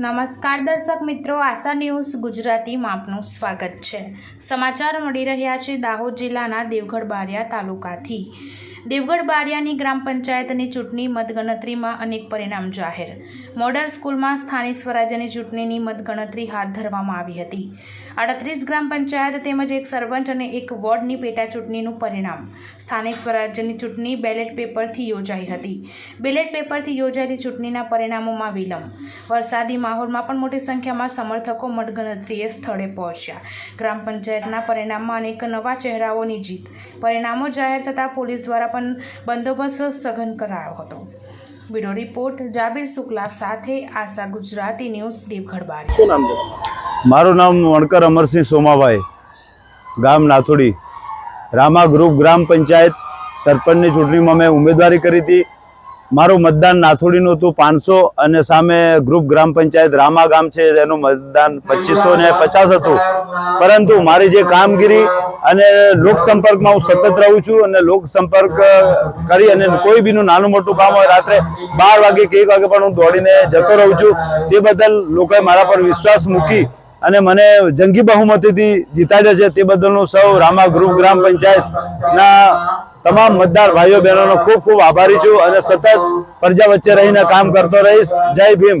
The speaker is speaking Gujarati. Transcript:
નમસ્કાર દર્શક મિત્રો, આશા ન્યૂઝ ગુજરાતીમાં આપનું સ્વાગત છે. સમાચાર મળી રહ્યા છે દાહોદ જિલ્લાના દેવગઢ બારિયા તાલુકાથી. દેવગઢ બારિયાની ગ્રામ પંચાયતની ચૂંટણી મતગણતરીમાં અનેક પરિણામ જાહેર. મોડલ સ્કૂલમાં સ્થાનિક સ્વરાજ્યની ચૂંટણીની મતગણતરી હાથ ધરવામાં આવી હતી. આડત્રીસ ગ્રામ પંચાયત તેમજ એક સરપંચ અને એક વોર્ડની પેટા ચૂંટણીનું પરિણામ. સ્થાનિક સ્વરાજ્યની ચૂંટણી બેલેટ પેપરથી યોજાઈ હતી. બેલેટ પેપરથી યોજાયેલી ચૂંટણીના પરિણામોમાં વિલંબ. વરસાદી માહોલમાં પણ મોટી સંખ્યામાં સમર્થકો મતગણતરીએ સ્થળે પહોંચ્યા. ગ્રામ પંચાયતના પરિણામમાં અનેક નવા ચહેરાઓની જીત. પરિણામો જાહેર થતાં પોલીસ દ્વારા પણ બંદોબસ્ત સઘન કરાયો હતો. બ્યુરો રિપોર્ટ જાબીર શુક્લા સાથે આશા ગુજરાતી ન્યૂઝ દેવગઢ બારી શું નામ છે? મારું નામ વણકર અમરસિંહ સોમાભાઈ ગામ નાથોડી. રામા ગ્રુપ ગ્રામ પંચાયત સરપંચની ચૂંટણીમાં મેં ઉમેદવારી કરી હતી. મારું મતદાન નાથોડીનું હતું પાંચસો અને સામે ગ્રુપ ગ્રામ પંચાયત રામા ગામ છે તેનું મતદાન પચીસો ને પચાસ હતું. પરંતુ મારી જે કામગીરી અને લોક સંપર્કમાં હું સતત રહું છું અને લોક સંપર્ક કરી અને કોઈ બીનું નાનું મોટું કામ હોય, રાત્રે બાર વાગે કે એક વાગે પણ હું દોડીને જતો રહું છું. તે બદલ લોકોએ મારા પર વિશ્વાસ મૂકી અને મને જંગી બહુમતીથી જીતાડ્યો છે. તે બદલનું સૌ રામા ગ્રુપ ગ્રામ પંચાયતના તમામ મતદાર ભાઈઓ બહેનોનો ખૂબ ખૂબ આભારી છું અને સતત પ્રજા વચ્ચે રહીને કામ કરતો રહીશ. જય ભીમ.